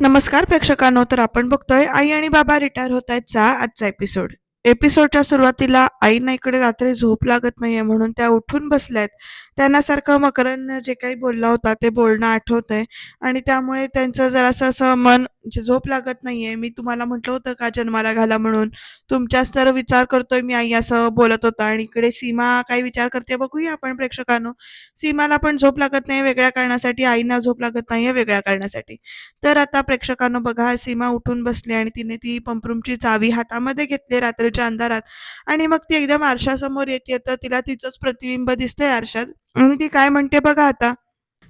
नमस्कार प्रेक्षकांनो तर आपण बघतोय आई आणि बाबा रिटायर होत आहेतचा आजचा एपिसोड एपिसोडच्या सुरुवातीला आईना इकडे रात्री झोप लागत नाहीये म्हणून त्या उठून बसल्यात. त्यांना सारखं मकरन जे काही बोलला होता ते बोलणं आठवतंय. आणि त्यामुळे त्यांचं जरासं असं मन झोप लागत नाहीये. मी तुम्हाला म्हटलं होतं का जन्माला घाला म्हणून? तुमच्याच तर विचार करतोय मी आई असं बोलत होता. आणि इकडे सीमा काय विचार करते बघूया आपण प्रेक्षकांनो. सीमाला पण झोप लागत नाही वेगळ्या कारणासाठी. आईना झोप लागत नाहीये वेगळ्या कारणासाठी. तर आता प्रेक्षकांनो बघा सीमा उठून बसली आणि तिने ती पंपरूमची चावी हातामध्ये घेतली रात्रीच्या अंधारात. आणि मग ती एकदम आरशासमोर येते. तर तिला तिचंच प्रतिबिंब दिसतंय आरशात. आणि ती काय म्हणते बघा आता?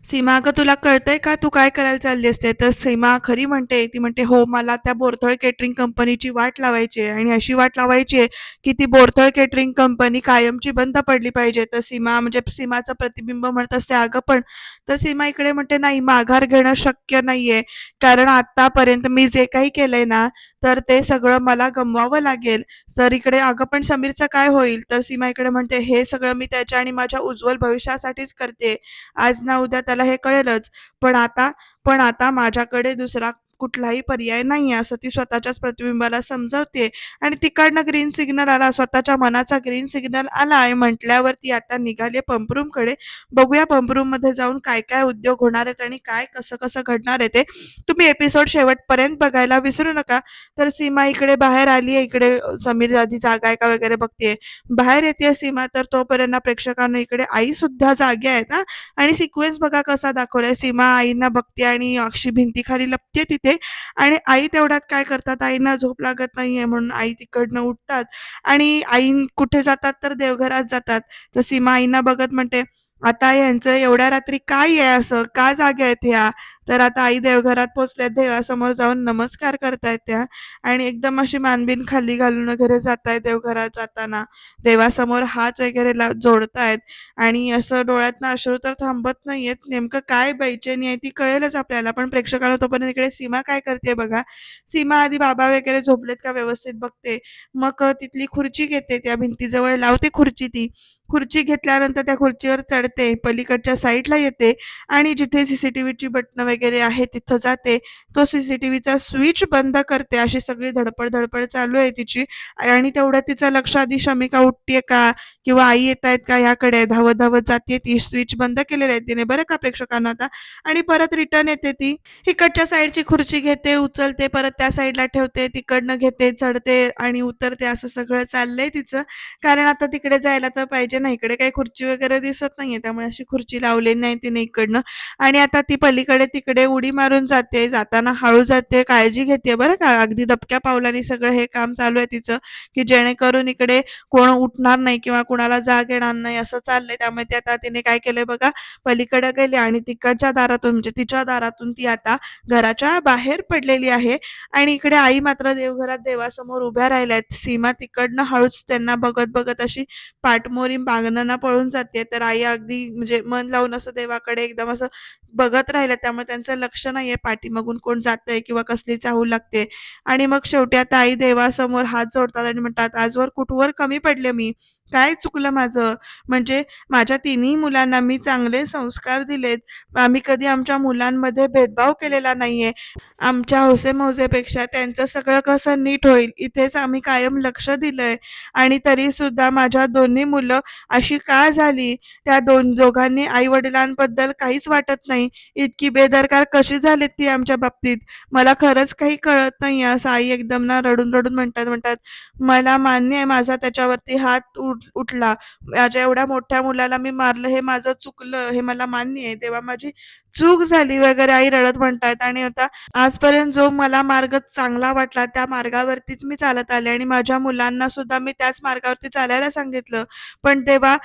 सीमा अगं तुला कळतंय का तू काय करायला चालली असते? तर सीमा खरी म्हणते ती म्हणते हो मला त्या बोरथळ केटरिंग कंपनीची वाट लावायची आहे. आणि अशी वाट लावायची आहे की ती बोरथळ केटरिंग कंपनी कायमची बंद पडली पाहिजे. तर सीमा म्हणजे सीमाचं प्रतिबिंब म्हणत असते अगं पण तर सीमा इकडे म्हणते नाही माघार घेणं शक्य नाहीये. कारण आतापर्यंत मी जे काही केलंय ना तर ते सगळं मला गमवावं लागेल. तर इकडे अगं पण समीरचं काय होईल? तर सीमा इकडे म्हणते हे सगळं मी त्याच्या आणि माझ्या उज्ज्वल भविष्यासाठीच करते. आज ना उद्या त्याला हे कळेलच. पण आता पण आता माझ्याकडे दुसरा कुठलाही पर्याय नाही असं ती स्वतःच्याच प्रतिबिंबाला समजावते. आणि तिकडनं ग्रीन सिग्नल आला स्वतःच्या मनाचा ग्रीन सिग्नल आला आहे म्हटल्यावर ती आता निघाली पंपरूमकडे बघूया पंपरूममध्ये जाऊन काय काय उद्योग होणार आहेत आणि काय कसं कसं घडणार आहे ते. तुम्ही एपिसोड शेवटपर्यंत बघायला विसरू नका. तर सीमा इकडे बाहेर आली आहे इकडे समीर आधी जागा आहे का वगैरे बघते बाहेर येते सीमा तर तोपर्यंत प्रेक्षकांना इकडे आई सुद्धा जागे आहेत ना आणि सिक्वेन्स बघा कसा दाखवलाय. सीमा आईना बघते आणि अक्षी भिंतीखाली लपते तिथे. आणि आई तेवढ्यात काय करतात आईना झोप लागत नाहीये म्हणून आई तिकडनं उठतात. आणि आई कुठे जातात तर देवघरात जातात. तर सीमा आईना बघत म्हणते आता यांचं एवढ्या रात्री काय आहे असं? का जागे आहेत ह्या? तर आता आई देवघरात पोचल्या देवासमोर जाऊन नमस्कार करतायत त्या. आणि एकदम अशी मानबीन खाली घालून वगैरे जाताय देवघरात जाताना. देवासमोर हात वगैरे ला जोडतायत. आणि असं डोळ्यातनं अश्रू तर थांबत नाहीयेत. नेमकं काय बैचेनी आहे ती कळेलच आपल्याला. पण प्रेक्षकांना तोपर्यंत इकडे सीमा काय करते बघा. सीमा आधी बाबा वगैरे झोपलेत का व्यवस्थित बघते. मग तिथली खुर्ची घेते त्या भिंतीजवळ. लावते खुर्ची ती. खुर्ची घेतल्यानंतर त्या खुर्चीवर चढते. पलीकडच्या साईडला येते. आणि जिथे सीसीटीव्हीची बटणं वगैरे वगैरे आहे तिथं जाते. तो सीसीटीव्हीचा स्विच बंद करते. अशी सगळी धडपड धडपड चालू आहे तिची. आणि तेवढ्या तिचं लक्ष आधी शमिका उठतीये का? किंवा आई येत आहेत का ह्याकडे? धावत धावत जाते ती. स्विच बंद केलेली आहे तिने. बरं का प्रेक्षकांना आता? आणि परत रिटर्न येते ती. इकडच्या साईडची खुर्ची घेते उचलते. परत त्या साईडला ठेवते. तिकडनं घेते चढते आणि उतरते. असं सगळं चाललंय तिचं. कारण आता तिकडे जायला तर पाहिजे ना. इकडे काही खुर्ची वगैरे दिसत नाहीये. त्यामुळे अशी खुर्ची लावलेली नाही तिने इकडनं. आणि आता ती पलीकडे तिकडे उडी मारून जाते जाताना हळू जाते काळजी घेते. बरं का अगदी दबक्या पावलाने सगळं हे काम चालू आहे तिचं की जेणेकरून इकडे कोण उठणार नाही किंवा कुणाला जाग येणार नाही असं चाललंय. त्यामुळे ती आता तिने काय केलंय बघा पलीकडे गेली आणि तिकडच्या दारातून म्हणजे तिच्या दारातून ती आता घराच्या बाहेर पडलेली आहे. आणि इकडे आई मात्र देवघरात देवासमोर उभ्या राहिल्या आहेत. सीमा तिकडनं हळूच त्यांना बघत बघत अशी पाठमोरी मागणं पळून जाते. तर आई अगदी म्हणजे मन लावून असं देवाकडे एकदम असं बघत राहिलं त्यामुळे त्यांचं लक्ष नाहीये पाठीमागून कोण जातंय किंवा कसली चाहू लागते. आणि मग शेवटी आता आई देवासमोर हात जोडतात आणि म्हणतात आजवर कुठवर कमी पडले मी? काय चुकलं माझं? म्हणजे माझ्या तिन्ही मुलांना मी चांगले संस्कार दिलेत. आम्ही कधी आमच्या मुलांमध्ये भेदभाव केलेला नाहीये. आमच्या हौसेमौजेपेक्षा त्यांचं सगळं कसं नीट होईल इथेच आम्ही कायम लक्ष दिलंय. आणि तरी सुद्धा माझ्या दोन्ही मुलं अशी का झाली? त्या दोन दोघांनी आई वडिलांबद्दल काहीच वाटत नाही. इतकी बेदरकार कशी झालीत ती आमच्या बाबतीत? मला खरंच काही कळत नाही. असं आई एकदम ना रडून रडून म्हणतात म्हणतात मला मान्य आहे माझा त्याच्यावरती हात उठ उठला. माझ्या एवढ्या मोठ्या मुलाला मी मारलं हे माझं चुकलं हे मला मान्य आहे. तेव्हा माझी चूक झाली वगैरे आई रडत म्हणतात. आणि आता आजपर्यंत जो मला मार्ग चांगला वाटला त्या मार्गावरतीच मी चालत आले. आणि माझ्या मुलांना सुद्धा मी त्याच मार्गावरती चालायला सांगितलं. पण तेव्हा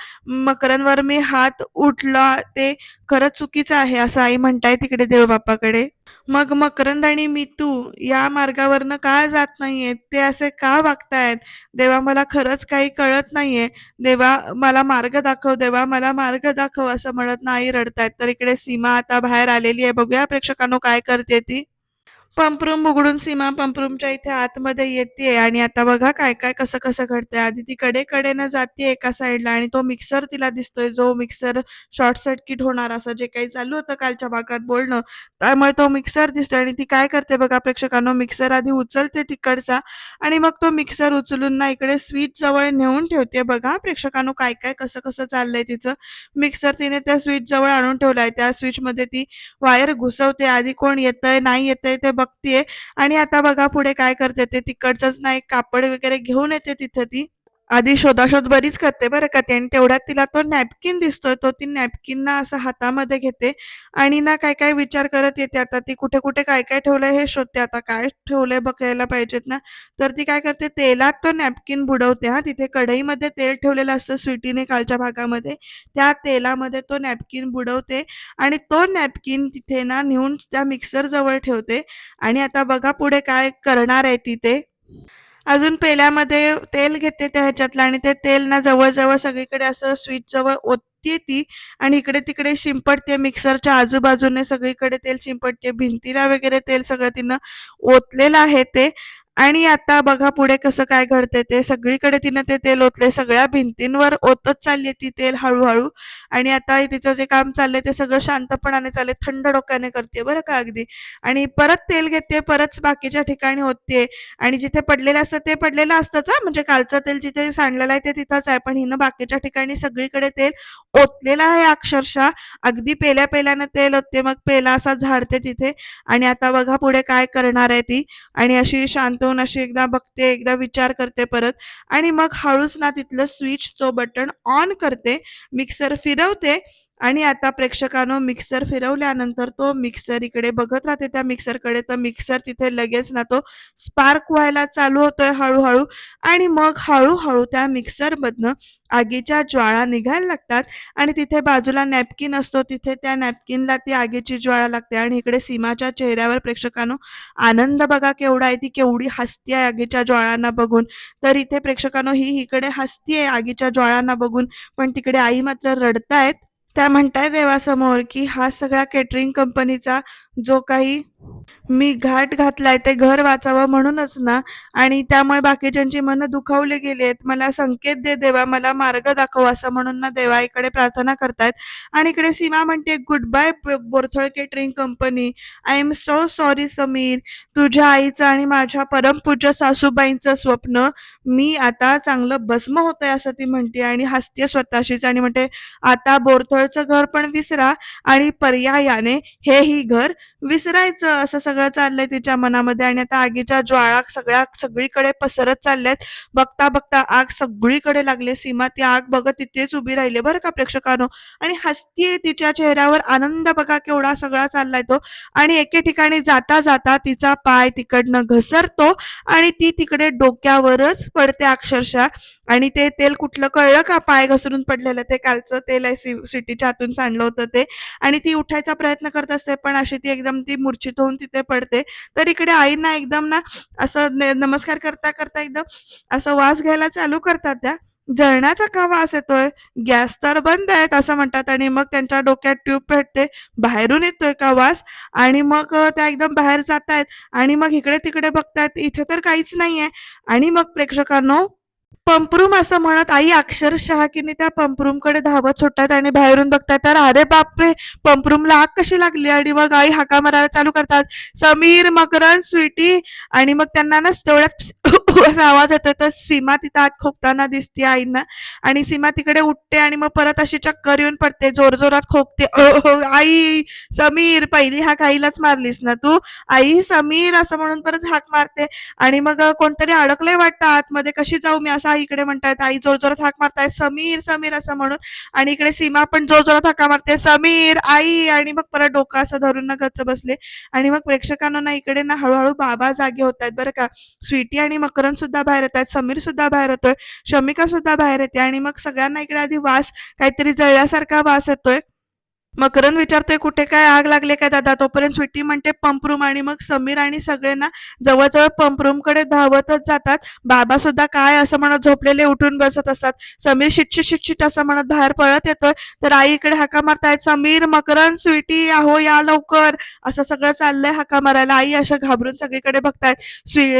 मकरांवर मी हात उठला ते खरंच चुकीचं आहे असं आई म्हणताय तिकडे देवबापाकडे मग मकरंद आणि मितू या मार्गावरनं का जात नाहीयेत ते असे का वागतायत? देवा मला खरंच काही कळत नाहीये. देवा मला मार्ग दाखव देवा मला मार्ग दाखव असं म्हणत नाही रडतायत. तर इकडे सीमा आता बाहेर आलेली आहे. बघूया प्रेक्षकांनो काय करते ती. पंपरूम उघडून सीमा पंपरूमच्या इथे आतमध्ये येतेय. आणि आता बघा काय काय कसं कसं घडतंय. आधी ती कडे कडेनं जाते एका साईडला आणि तो मिक्सर तिला दिसतोय. जो मिक्सर शॉर्ट सर्किट होणार असं जे काही चालू होतं कालच्या भागात बोलणं त्यामुळे तो मिक्सर दिसतोय. आणि ती काय करते बघा प्रेक्षकांनो मिक्सर आधी उचलते तिकडचा आणि मग तो मिक्सर उचलून ना इकडे स्वीट जवळ नेऊन ठेवते बघा. प्रेक्षकांनो काय काय कसं कसं चाललंय तिचं. मिक्सर तिने त्या स्वीट जवळ आणून ठेवलाय. त्या स्विचमध्ये ती वायर घुसवते. आधी कोण येतंय नाही येतंय ते बघतीये. आणि आता बघा पुढे काय करते ते. तिकडचंच नाही कापड वगैरे घेऊन येते तिथे ती. आधी शोधाशोध बरीच करते बरं का ती आणि तेवढ्यात तिला तो नॅपकिन दिसतोय तो ती नॅपकिन ना असं हातामध्ये घेते आणि ना काय काय विचार करत येते. आता ती कुठे कुठे काय काय ठेवलंय हे शोधते. आता काय ठेवलंय बघायला पाहिजेत ना. तर ती काय करते तेलात तो नॅपकिन बुडवते हा. तिथे कढईमध्ये तेल ठेवलेलं असतं स्वीटीने कालच्या भागामध्ये. त्या तेलामध्ये तो नॅपकिन बुडवते आणि तो नॅपकिन तिथे ना नेऊन त्या मिक्सर जवळ ठेवते. आणि आता बघा पुढे काय करणार आहे तिथे अजून पेल्यामध्ये तेल घेते त्या ह्याच्यातलं आणि ते तेल ना जवळ-जवळ सगळीकडे असं स्विच जवळ ओतते ती आणि इकडे-तिकडे शिंपडते मिक्सरच्या आजूबाजूने सगळीकडे तेल शिंपडते. भिंतीला वगैरे तेल सगळं तिनं ओतलेलं आहे ते आणि आता बघा पुढे कसं काय घडते ते. सगळीकडे तिनं ते तेल ओतले सगळ्या भिंतींवर ओतच चालली ती तेल हळूहळू. आणि आता तिचं जे काम चाललंय ते सगळं शांतपणाने चालले थंड डोक्याने करते बरं का अगदी. आणि परत तेल घेते, परत बाकीच्या ठिकाणी ओतते आणि जिथे पडलेलं असतं ते पडलेलं असतंच म्हणजे कालचं तेल जिथे सांडलेलं आहे ते तिथंच आहे. पण हिनं बाकीच्या ठिकाणी सगळीकडे तेल ओतलेलं आहे अक्षरशः. अगदी पेल्या-पेल्यानं तेल ओतते, मग पेला असा झाडते तिथे. आणि आता बघा पुढे काय करणार आहे ती. आणि अशी शांत दोन अशी एकदा बघते, एकदा विचार करते परत. आणि मग हळूच ना तिथलं स्विच तो बटन ऑन करते, मिक्सर फिरवते. आणि आता प्रेक्षकांनो मिक्सर फिरवल्यानंतर तो मिक्सर इकडे बघत राहते. त्या मिक्सरकडे तर मिक्सर तिथे लगेच ना तो स्पार्क व्हायला चालू होतोय हळूहळू. आणि मग हळूहळू त्या मिक्सरमधनं आगीच्या ज्वाळा निघायला लागतात. आणि तिथे बाजूला नॅपकिन असतो. तिथे त्या नॅपकिनला ती आगीची ज्वाळा लागते. आणि इकडे सीमाच्या चेहऱ्यावर प्रेक्षकांनो आनंद बघा केवढा आहे. ती केवढी हसतीये आगीच्या ज्वाळांना बघून. तर इथे प्रेक्षकांनो ही इकडे हसतीये आगीच्या ज्वाळांना बघून. पण तिकडे आई मात्र रडतायत. त्या म्हणताय देवासमोर की हा सगळ्या केटरिंग कंपनीचा जो काही मी घाट घातलाय ते घर वाचावं म्हणूनच ना. आणि त्यामुळे बाकीच्यांची मनं दुखावली गेली मला संकेत दे देवा मला मार्ग दाखव असं म्हणून ना देवा इकडे प्रार्थना करतायत. आणि इकडे सीमा म्हणते good bye Borthal catering company. I am so sorry Sameer. तुझ्या आईचं आणि माझ्या परमपूज्य सासूबाईंचं स्वप्न मी आता चांगलं भस्म होतंय असं ती म्हणते. आणि हसते स्वतःशीच आणि म्हणते आता बोरथळचं घर पण विसरा आणि पर्यायाने हेही घर विसरायचं. असं सगळं चाललंय तिच्या मनामध्ये आणि आता आगीच्या ज्वाळा सगळ्या सगळीकडे पसरत चालल्यात. बघता बघता आग सगळीकडे लागले. सीमा ती आग बघत तिथेच उभी राहिली बरं का प्रेक्षकांनो? आणि हसतीये तिच्या चेहऱ्यावर आनंद बघा केवढा सगळा चाललाय तो. आणि एके ठिकाणी जाता जाता तिचा पाय तिकडनं घसरतो आणि ती तिकडे डोक्यावरच पडते अक्षरशः. आणि ते तेल कुठलं कळलं का? पाय घसरून पडलेलं ते कालचं तेल आहे सिटीच्या हातून सांडलं होतं ते. आणि ती उठायचा प्रयत्न करत असते पण अशी ती एकदम ती मूर्छित होऊन तिथे पडते. तर इकडे आईंना एकदम ना असं नमस्कार करता करता एकदम असं वास घ्यायला चालू करतात त्या. जळण्याचा का वास येतोय? गॅस तर बंद आहेत असं म्हणतात आणि मग त्यांच्या डोक्यात ट्यूब पेटते बाहेरून येतोय का वास? आणि मग त्या एकदम बाहेर जात आहेत आणि मग इकडे तिकडे बघतायत इथे तर काहीच नाहीये. आणि मग प्रेक्षकांनो पंपरूम असं म्हणत आई अक्षरशः की त्या पंपरूमकडे धावत सुटतात आणि बाहेरून बघतात. तर अरे बापरे पंपरूमला आग कशी लागली आणि मग आई हाका मारायला चालू करतात. समीर मकरन स्वीटी आणि मग त्यांना ना तेवढ्यात आवाज येतोय. तर सीमा तिथं आत खोकताना दिसते आईंना. आणि सीमा तिकडे उठते आणि मग परत अशी चक्कर येऊन पडते. जोर जोरात खोकते हो, आई समीर पहिली हाक आईलाच मारलीस ना तू? आई समीर असं म्हणून परत हाक मारते. आणि मग कोणतरी अडकलंय वाटतं आतमध्ये. कशी जाऊ मी? असं इकडे म्हणतायत. आई जोर जोरात हाक मारतायत. समीर समीर असं म्हणून. आणि इकडे सीमा पण जोर जोरात हाका मारते. समीर आई आणि मग परत डोकं असं धरून ना गच्च बसले. आणि मग प्रेक्षकांना ना इकडे ना हळूहळू बाबा जागे होत आहेत बरं का. स्वीटी आणि मकर करण सुद्धा बाहेर येत आहेत समीर सुद्धा बाहेर येतोय शमिका सुद्धा बाहेर येते आणि मग सगळ्यांना इकडे आधी वास काहीतरी जळल्यासारखा वास येतोय. मकरंद विचारतोय कुठे काय आग लागले काय दादा? तोपर्यंत स्वीटी म्हणते पंप रूम. आणि मग समीर आणि सगळ्यांना जवळजवळ पंप रूमकडे धावतच जातात. बाबा सुद्धा काय असं म्हणत झोपलेले उठून बसत असतात. समीर शिटशिट शिटशिट असं म्हणत बाहेर पळत येतोय. तर आई इकडे हाका मारतायत समीर मकरन स्वीटी आहो या लवकर. असं सगळं चाललंय हाका मारायला. आई अशा घाबरून सगळीकडे बघतायत.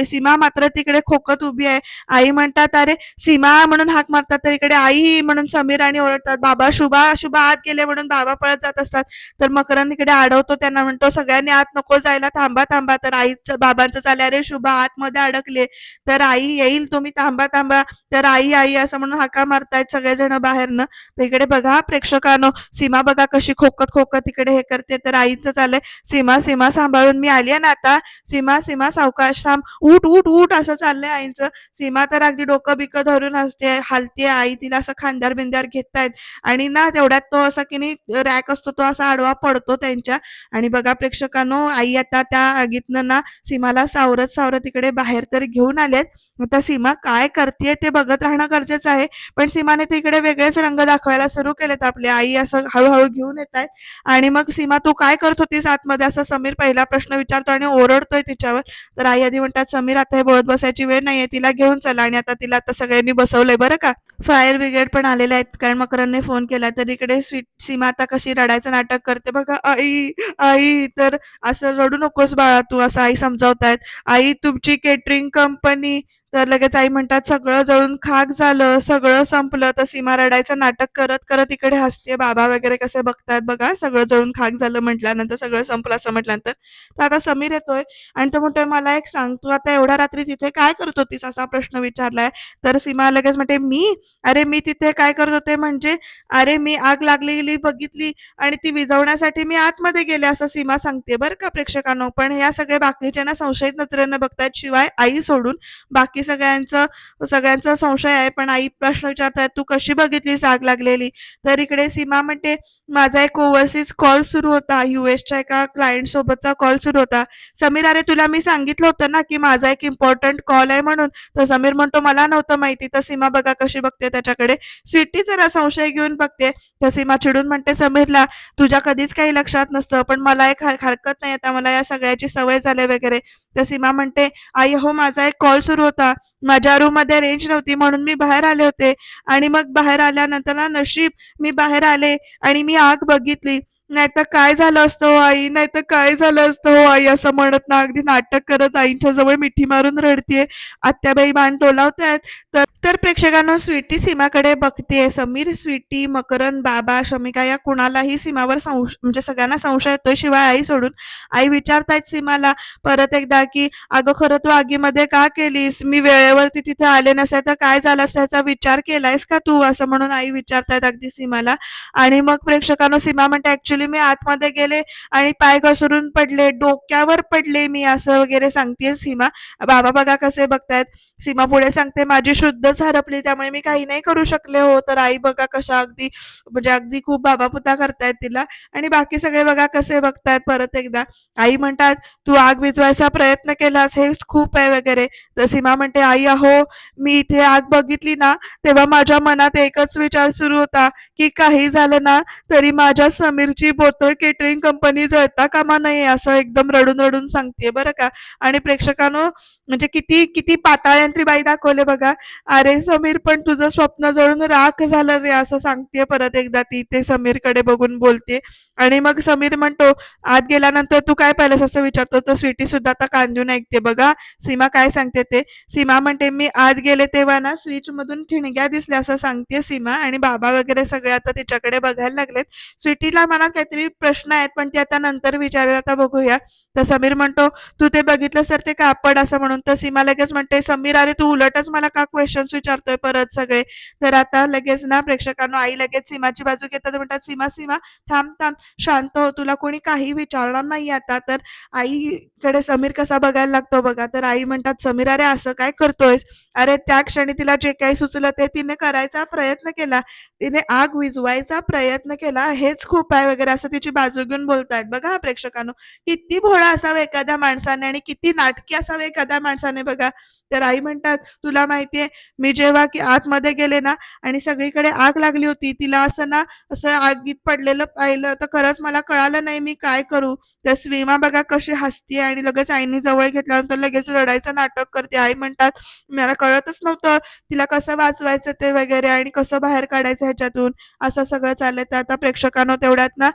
सीमा मात्र तिकडे खोकत उभी आहे. आई म्हणतात अरे सीमा म्हणून हाक मारतात तर इकडे आई म्हणून समीर आणि ओरडतात. बाबा शुभा शुभा आत गेले म्हणून बाबा पळत जात असतात. तर मकरंद इकडे अडवतो त्यांना म्हणतो सगळ्यांनी आत नको जायला थांबा थांबा. तर आईचं बाबांचं चालले अरे शुभा आतमध्ये अडकले. तर आई येईल तुम्ही थांबा थांबा. तर आई आई असं म्हणून हाका मारतायत सगळेजण बाहेरनं. तर इकडे बघा प्रेक्षकांनो सीमा बघा कशी खोकत खोकत इकडे हे करते. तर आईचं चाललंय सीमा सीमा सांभाळून मी आली ना आता. सीमा सीमा सावकाश थांब. उठ उठ उठ असं चाललंय आईचं. सीमा तर अगदी डोकं बिकं धरून हसते हलते आई तिला असं खांद्यार बिंद्यावर घेतायत. आणि ना तेवढ्यात तो असा की नाही रॅक असतो तो असा आडवा पडतो त्यांच्या. आणि बघा प्रेक्षकांनो आई आता त्या आगीतनं ना सीमाला सावरत सावरत इकडे बाहेर तर घेऊन आलेत. आता सीमा काय करते ते बघत राहणं गरजेचं आहे. पण सीमाने ते इकडे वेगळेच रंग दाखवायला सुरू केलेत आपले. आई असं हळूहळू घेऊन येत आहेत. आणि मग सीमा तू काय करत होतीस आतमध्ये? असं समीर पहिला प्रश्न विचारतो आणि ओरडतोय तिच्यावर. तर आई आधी म्हणतात समीर आता हे बोलत बसायची वेळ नाहीये. तिला घेऊन चला आणि आता तिला आता सगळ्यांनी बसवलंय बरं का? फायर ब्रिगेड पण आलेले आहेत. कारण मकरांनी फोन केला तर इकडे स्वीट सीमा आता कशी रडायचं नाटक करते. बघा आई आई तर असं रडू नकोस बाळा तू असं आई समजावतायत. आई तुमची केटरिंग कंपनी तर लगेच आई म्हणतात सगळं जळून खाक झालं सगळं संपलं तर सीमा रडायचं नाटक करत करत इकडे हसते बाबा वगैरे कसे बघतात बघा सगळं जळून खाक झालं म्हटल्यानंतर सगळं संपलं असं म्हटल्यानंतर. तर आता समीर येतोय आणि तो म्हणतोय मला एक सांग तू आता एवढ्या रात्री तिथे काय करत होतीस? असा प्रश्न विचारलाय. तर सीमा लगेच म्हणते मी? अरे मी तिथे काय करत होते म्हणजे? अरे मी आग लागलेली बघितली आणि ती विझवण्यासाठी मी आतमध्ये गेले असं सीमा सांगते बरं का प्रेक्षकांनो. पण या सगळे बाकीच्या ना संशयित नजरेनं बघतात शिवाय आई सोडून बाकी सगळ्यांचं सगळ्यांचा संशय आहे पण आई प्रश्न विचारतायत तू कशी बघितलीस आग लागलेली? तर इकडे सीमा म्हणते माझा एक ओव्हरसीज कॉल सुरू होता युएसच्या एका क्लायंट सोबतचा कॉल सुरू होता. समीर अरे तुला मी सांगितलं होतं ना की माझा एक इम्पॉर्टंट कॉल आहे म्हणून तर समीर म्हणतो मला नव्हतं माहिती. तर सीमा बघा कशी बघते त्याच्याकडे. स्वीटी जरा संशय घेऊन बघते. तर सीमा चिडून म्हणते समीरला तुझ्या कधीच काही लक्षात नसतं पण मला एक हरकत नाही आता. मला या सगळ्याची सवय झाली वगैरे. तर सीमा म्हणते आई हो माझा एक कॉल सुरू होता. माझ्या रूममध्ये रेंज नव्हती म्हणून मी बाहेर आले होते. आणि मग बाहेर आल्यानंतर ना नशीब मी बाहेर आले आणि मी आग बघितली. नाहीतर काय झालं असतं हो आई? नाहीतर काय झालं असतं हो आई? असं म्हणत ना अगदी नाटक करत आईंच्या जवळ मिठी मारून रडतीये. आत्याबाई बाण आहेत तर तर प्रेक्षकांनो स्वीटी सीमाकडे बघतेय. समीर स्वीटी मकरन बाबा शमिका या कुणालाही सीमावर संश म्हणजे सगळ्यांना संशय येतोय शिवाय आई सोडून. आई विचारतायत सीमाला परत एकदा की अगं खरं तू आगीमध्ये का केलीस? मी वेळेवरती तिथे आले नसे तर काय झालं असल्याचा विचार केलायस का तू? असं म्हणून आई विचारतायत अगदी सीमाला. आणि मग प्रेक्षकांनो सीमा म्हणते ऍक्च्युली मी आतमध्ये गेले आणि पाय घसरून पडले डोक्यावर पडले मी असं वगैरे सांगतेय सीमा. बाबा बघा कसे बघतायत. सीमा पुढे सांगते माझी शुद्ध शुद्धच हरपली त्यामुळे मी काही नाही करू शकले हो. तर आई बघा कशा अगदी म्हणजे अगदी खूप बाबा पुता करतायत तिला. आणि बाकी सगळे बघा कसे बघतायत परत एकदा. आई म्हणतात तू आग विझवायचा प्रयत्न केलास हे खूप आहे वगैरे. तर सीमा म्हणते आई अहो मी इथे आग बघितली ना तेव्हा माझ्या मनात एकच विचार सुरू होता की काही झालं ना तरी माझ्या समीरची बोतल केटरिंग कंपनी जळता कामा नाही असं एकदम रडून रडून सांगते बरं का. आणि प्रेक्षकांनो म्हणजे किती किती पाताळ्यांतरी बाई दाखवले बघा. अरे समीर पण तुझं स्वप्न जळून राख झालं रे असं सांगते परत एकदा ती ते समीरकडे बघून बोलते आणि मग समीर म्हणतो आत गेल्यानंतर तू काय पाहिलंस असं विचारतो? तर स्वीटी सुद्धा आता कांदून ऐकते बघा. सीमा काय सांगते ते? सीमा म्हणते मी आत गेले तेव्हा ना स्विच मधून ठिणग्या दिसल्या असं सांगते सीमा आणि बाबा वगैरे सगळे आता तिच्याकडे बघायला लागलेत. स्वीटीला मनात काहीतरी प्रश्न आहेत पण ते आता नंतर विचारेल आता बघूया. तर समीर म्हणतो तू ते बघितलंस तर ते कापड असं म्हणून तर सीमा लगेच म्हणते समीर अरे तू उलटच मला का क्वेश्चन्स विचारतोय परत सगळे? तर आता लगेच ना प्रेक्षकांना आई लगेच सीमाची बाजू घेतात म्हणतात सीमा सीमा थांब थांब शांत हो तुला कोणी काही विचारणार नाही आता. तर आईकडे समीर कसा बघायला लागतो बघा तर आई म्हणतात समीर अरे असं काय करतोयस? अरे त्या क्षणी तिला जे काही सुचलं ते तिने करायचा प्रयत्न केला. तिने आग विझवायचा प्रयत्न केला. हेच खूप आहे वगैरे असं तिची बाजू घेऊन बोलतायत. बघा हा प्रेक्षकांनो किती भोळा असावा एखाद्या माणसाने आणि किती नाटकी असावे एखाद्या माणसाने बघा. तर आई म्हणतात तुला माहितीये मी जेव्हा की आतमध्ये गेले ना आणि सगळीकडे आग लागली होती तिला असं ना असं आगीत पडलेलं पाहिलं. तर खरंच मला कळालं नाही मी काय करू. तर स्वीमा बघा कशी हसतीये आणि लगेच आईनी जवळ घेतल्यानंतर लगेच लढायचं नाटक करते. आई म्हणतात मला कळतच नव्हतं तिला कसं वाचवायचं ते वगैरे आणि कसं बाहेर काढायचं ह्याच्यातून? असं सगळं चाललंय. तर आता प्रेक्षकांनो तेवढ्यात ना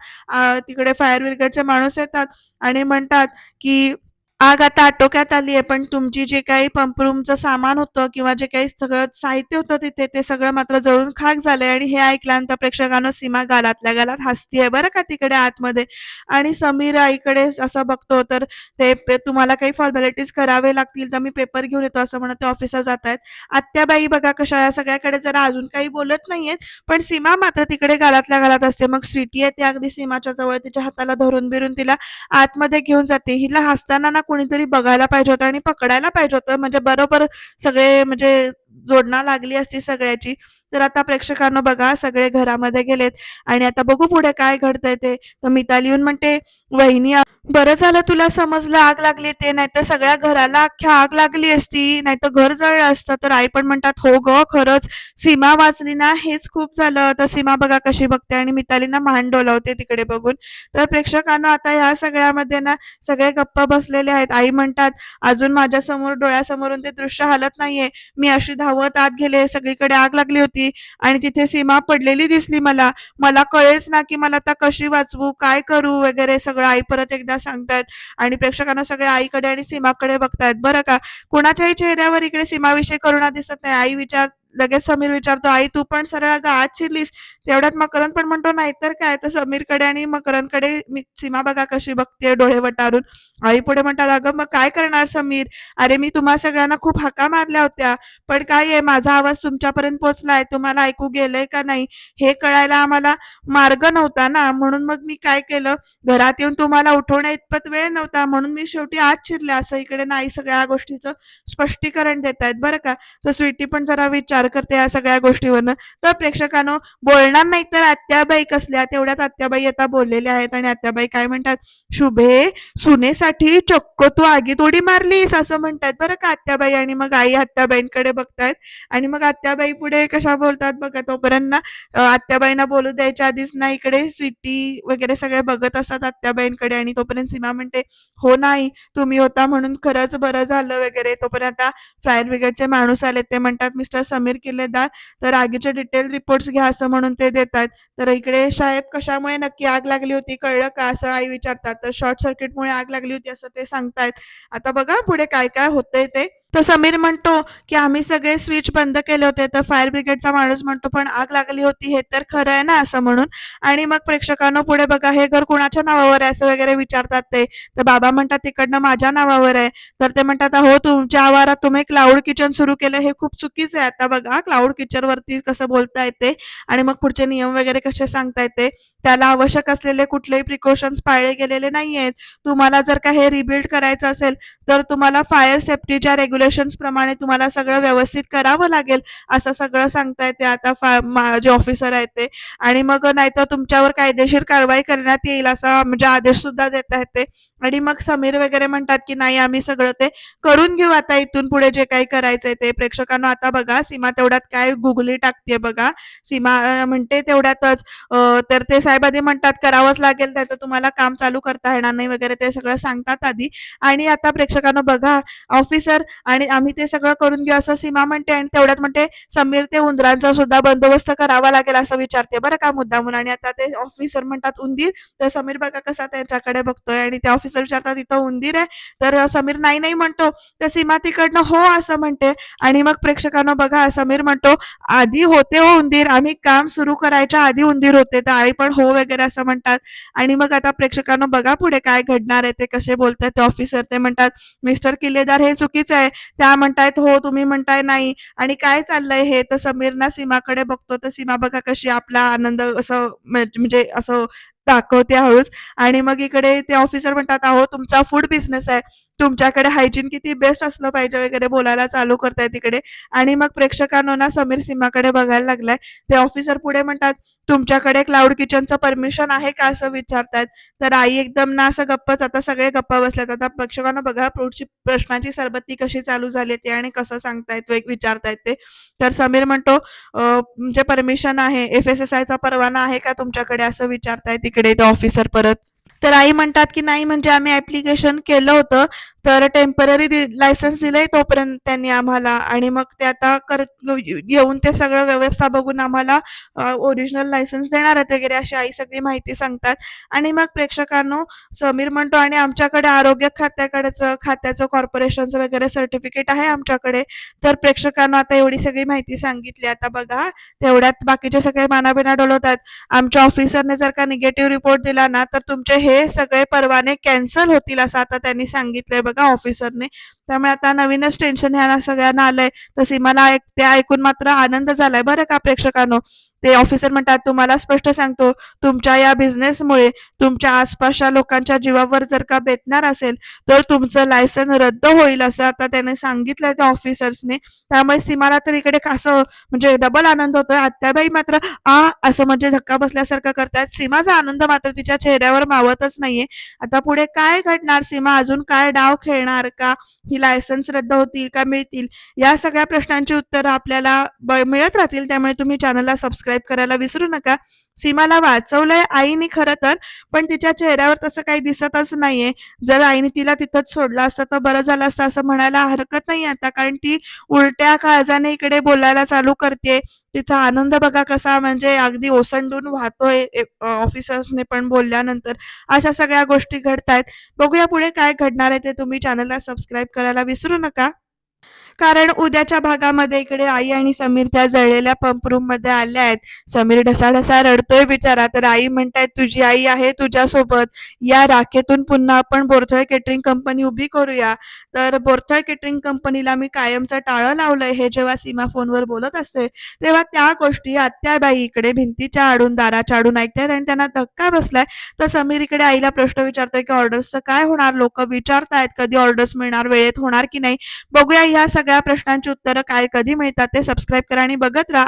तिकडे फायर ब्रिगेडचे माणूस येतात आणि म्हणतात की आग आता आटोक्यात आली आहे पण तुमची जे काही पंपरूमचं सामान होतं किंवा जे काही सगळं साहित्य होतं तिथे ते सगळं मात्र जळून खाक झालंय आणि हे ऐकल्यानंतर प्रेक्षकांना सीमा गालातल्या गालात हसतीये बरं का तिकडे आतमध्ये. आणि समीर आईकडे असं बघतो तर ते तुम्हाला काही फॉर्मॅलिटीज करावे लागतील तर मी पेपर घेऊन येतो असं म्हणत ते ऑफिसर जात आहेत. आत्याबाई बघा कशा या सगळ्याकडे जरा अजून काही बोलत नाहीयेत पण सीमा मात्र तिकडे गालातल्या गालात असते. मग स्वीटी आहे ती अगदी सीमाच्या जवळ तिच्या हाताला धरून बिरून तिला आतमध्ये घेऊन जाते. हिला हसताना ना कोणीतरी बघायला पाहिजे होतं आणि पकडायला पाहिजे होतं. म्हणजे बरोबर सगळे म्हणजे जोडणा लागली असती सगळ्याची. तर आता प्रेक्षकांना बघा सगळे घरामध्ये गेलेत. आणि आता बघू पुढे काय घडतंय ते. तर मिताली येऊन म्हणते वहिनी बरं झालं तुला समजलं आग लागली ते नाही तर सगळ्या घराला अख्ख्या आग लागली असती नाही तर घर जळलं असतं. तर आई पण म्हणतात हो ग खरंच सीमा वाचली ना हेच खूप झालं. तर सीमा बघा कशी बघते आणि मितालीना मान डोलावते तिकडे बघून. तर प्रेक्षकांना आता ह्या सगळ्यामध्ये ना सगळे गप्पा बसलेले आहेत. आई म्हणतात अजून माझ्यासमोर डोळ्यासमोरून ते दृश्य हालत नाहीये. मी अशी धावत आत गेले सगळीकडे आग लागली होती आणि तिथे सीमा पडलेली दिसली मला. मला कळेच ना की मला आता कशी वाचवू काय करू वगैरे सगळं आई परत एकदा सांगतायत आणि प्रेक्षकांना सगळे आईकडे आणि सीमाकडे बघतायत. बरं का? कुणाच्याही चेहऱ्यावर इकडे सीमाविषयी करुणा दिसत नाही. आई विचार लगेच समीर विचारतो आई तू पण सरळ अगं आत शिरलीस. तेवढ्यात मकरंद पण म्हणतो नाहीतर काय? तर समीरकडे आणि मकरंदकडे मी सीमा बघा कशी बघते डोळे वटारून. आई पुढे म्हणतात अगं मग काय करणार समीर? अरे मी तुम्हा सगळ्यांना खूप हाका मारल्या होत्या. पण काय आहे माझा आवाज तुमच्यापर्यंत पोहोचलाय तुम्हाला ऐकू गेलंय का नाही? हे कळायला आम्हाला मार्ग नव्हता ना. म्हणून मग मी काय केलं? घरात येऊन तुम्हाला उठवण्या इतपत वेळ नव्हता. म्हणून मी शेवटी आत शिरले. असं इकडे नाही सगळ्या गोष्टीचं स्पष्टीकरण देत आहेत बरं का? तर स्वीटी पण जरा विचार करते या सगळ्या गोष्टीवरनं. तर प्रेक्षकांनो बोलणार नाही तर आत्याबाई कसल्या? तेवढ्यात आत्याबाई आता बोललेल्या आहेत आणि आत्याबाई काय म्हणतात? शुभे सुनेसाठी चक्क तू आगीत उडी मारलीस असं म्हणतात. बरं का आत्याबाई? आणि मग आई आत्याबाईंकडे बघतायत. आणि मग आत्याबाई पुढे कशा बोलतात बघा तोपर्यंत ना आत्याबाईंना बोलू द्यायच्या आधीच ना इकडे स्वीटी वगैरे सगळे बघत असतात आत्याबाईंकडे आणि तोपर्यंत सीमा म्हणते हो नाही तुम्ही होता म्हणून खरंच बरं झालं वगैरे. तोपर्यंत आता फायर ब्रिगेडचे माणूस आले ते म्हणतात मिस्टर समीर किल्लेदार तर आगीचे डिटेल रिपोर्ट्स घ्या असं म्हणून ते देतात. तर इकडे साहेब कशामुळे नक्की आग लागली होती कळलं का असं आई विचारतात. तर शॉर्ट सर्किटमुळे आग लागली होती असं ते सांगतायत. आता बघा पुढे काय काय होतंय ते. तर समीर म्हणतो की आम्ही सगळे स्विच बंद केले होते तर फायर ब्रिगेडचा माणूस म्हणतो पण आग लागली होती हे तर खरं आहे ना? असं म्हणून. आणि मग प्रेक्षकांना पुढे बघा हे घर कोणाच्या नावावर आहे? असं वगैरे विचारतात ते. तर बाबा म्हणतात तिकडनं माझ्या नावावर आहे. तर ते म्हणतात हो तुमच्या आवारात तुम्ही क्लाउड किचन सुरू केलं हे खूप चुकीचं आहे. आता बघा क्लाउड किचन वरती कसं बोलता येते आणि मग पुढचे नियम वगैरे कसे सांगता येते. त्याला आवश्यक असलेले कुठलेही प्रिकॉशन्स पाळले गेलेले नाही आहेत तुम्हाला जर का हे रिबिल्ड करायचं असेल तर तुम्हाला फायर सेफ्टीच्या रेग्युलेशन्स प्रमाणे तुम्हाला सगळं व्यवस्थित करावं लागेल असं सगळं सांगता येते आता फा जे ऑफिसर आहेत ते. आणि मग नाहीतर तुमच्यावर कायदेशीर कारवाई करण्यात येईल असा म्हणजे आदेश सुद्धा देत आहेत ते. आणि मग समीर वगैरे म्हणतात की नाही आम्ही सगळं ते करून घेऊ आता इथून पुढे जे काही करायचंय ते. प्रेक्षकांना आता बघा सीमा तेवढ्यात काय गुगली टाकते बघा. सीमा म्हणते तेवढ्यातच तर ते साहेब आधी म्हणतात करावंच लागेल तर तुम्हाला काम चालू करता येणार नाही वगैरे ते सगळं सांगतात आधी. आणि आता प्रेक्षकांना बघा ऑफिसर आणि आम्ही ते सगळं करून घेऊ असं सीमा म्हणते आणि तेवढ्यात म्हणते समीर ते उंदरांचा सुद्धा बंदोबस्त करावा लागेल असं विचारते बरं का मुद्दामून. आणि आता ते ऑफिसर म्हणतात उंदीर. तर समीर बघा कसा त्यांच्याकडे बघतोय आणि त्या ऑफिस ऑफिसर विचारतात इथं उंदीर आहे? तर समीर नाही नाही म्हणतो. तर सीमा तिकडनं हो असं म्हणते. आणि मग प्रेक्षकांना बघा समीर म्हणतो आधी होते हो उंदीर आम्ही काम सुरू करायच्या आधी उंदीर होते तर आई पण हो वगैरे असं म्हणतात. आणि मग आता प्रेक्षकांना बघा पुढे काय घडणार आहे ते कसे बोलतात ते ऑफिसर ते म्हणतात मिस्टर किल्लेदार हे चुकीचं आहे त्या म्हणतायत हो तुम्ही म्हणताय नाही. आणि काय चाललंय हे तर समीर ना सीमाकडे बघतो तर सीमा बघा कशी आपला आनंद असं म्हणजे, म्हणजे असं दाखवते हळूच. आणि मग इकडे ते ऑफिसर म्हणतात अहो तुमचा फूड बिझनेस आहे. तुमच्याकडे हायजीन किती बेस्ट असलं पाहिजे वगैरे बोलायला चालू करताय तिकडे. आणि मग प्रेक्षकांनो ना समीर सीमाकडे बघायला लागलाय. ते ऑफिसर पुढे म्हणतात तुमच्याकडे क्लाउड किचनचं परमिशन आहे का? असं विचारतायत. तर आई एकदम ना असं गप्पच आता सगळे गप्पा बसल्यात. आता प्रेक्षकांना बघा पुढची प्रश्नाची सरबत्ती कशी चालू झाली ते आणि कसं सांगतायत विचारतायत ते. तर समीर म्हणतो म्हणजे परमिशन आहे एफ एस एस आयचा परवाना आहे का तुमच्याकडे? असं विचारताय तिकडे ते ऑफिसर परत. तर आई म्हणतात की नाही म्हणजे आम्ही ऍप्लिकेशन केलं होतं तर टेंपररी लायसन्स दिलंय तोपर्यंत त्यांनी आम्हाला आणि मग ते आता येऊन ते सगळं व्यवस्था बघून आम्हाला ओरिजिनल लायसन्स देणार आहेत वगैरे अशी आई सगळी माहिती सांगतात. आणि मग प्रेक्षकांनो समीर म्हणतो आणि आमच्याकडे आरोग्य खात्याकडचं खात्याचं कॉर्पोरेशनचं वगैरे सर्टिफिकेट आहे आमच्याकडे. तर प्रेक्षकांना आता एवढी सगळी माहिती सांगितली. आता बघा तेवढ्यात बाकीचे सगळे मानाबिना डोलवतात. आमच्या ऑफिसरने जर का निगेटिव्ह रिपोर्ट दिला ना तर तुमचे हे सगळे परवाने कॅन्सल होतील असं आता त्यांनी सांगितलंय बघा ऑफिसरने. त्यामुळे आता नवीनच टेन्शन ह्या सगळ्यांना आलंय. तर सीमाला ऐक- ते ऐकून मात्र आनंद झालाय बरं का प्रेक्षकांनो? ते ऑफिसर म्हणतात तुम्हाला स्पष्ट सांगतो तुमच्या या बिझनेसमुळे तुमच्या आसपासच्या लोकांच्या जीवावर जर का बेतणार असेल तर तुमचं लायसन रद्द होईल असं आता त्याने सांगितलंय त्या ऑफिसर्सने त्यामुळे सीमाला तर इकडे असं म्हणजे डबल आनंद होतोय. आत्याबाई मात्र आ असं म्हणजे धक्का बसल्यासारखं करतात सीमाचा आनंद मात्र तिच्या चेहऱ्यावर मावतच नाहीये. आता पुढे काय घडणार? सीमा अजून काय डाव खेळणार का? ही लायसन्स रद्द होतील का? मिळतील? या सगळ्या प्रश्नांची उत्तरं आपल्याला मिळत राहतील. त्यामुळे तुम्ही चॅनलला सबस्क्राईब करायला विसरू नका. सीमाला वाचवलंय आईने खरं तर पण तिच्या चेहऱ्यावर तसं काही दिसतच नाहीये. जर आईने तिला तिथंच सोडलं असतं तर बरं झालं असतं असं म्हणायला हरकत नाही आता कारण ती उलट्या काळजाने इकडे बोलायला चालू करते तिचा आनंद बघा कसा म्हणजे अगदी ओसंडून वाहतोय ऑफिसर्सने पण बोलल्यानंतर. अशा सगळ्या गोष्टी घडतायत. बघूया पुढे काय घडणार आहे ते तुम्ही चॅनलला सबस्क्राईब करायला विसरू नका. कारण उद्याच्या भागामध्ये इकडे आई आणि समीर त्या जळलेल्या पंप रूममध्ये आल्या आहेत. समीर ढसाढसा रडतोय बिचारा. तर आई म्हणतायत तुझी आई आहे तुझ्यासोबत. या राखेतून पुन्हा आपण बोरथळ केटरिंग कंपनी उभी करूया. तर बोरथळ केटरिंग कंपनीला मी कायमचं टाळं लावलंय. हे जेव्हा सीमा फोनवर बोलत असते तेव्हा त्या गोष्टी आत्याबाई इकडे भिंतीच्या आडून दाराच्या आडून ऐकतायत आणि त्यांना धक्का बसलाय. तर समीर इकडे आईला प्रश्न विचारतोय की ऑर्डर्सचं काय होणार? लोक विचारतायत कधी ऑर्डर्स मिळणार वेळेत होणार की नाही? बघूया ह्या सगळ्या प्रश्नांची उत्तरं काय कधी मिळतात ते सबस्क्राईब करा आणि बघत राहा.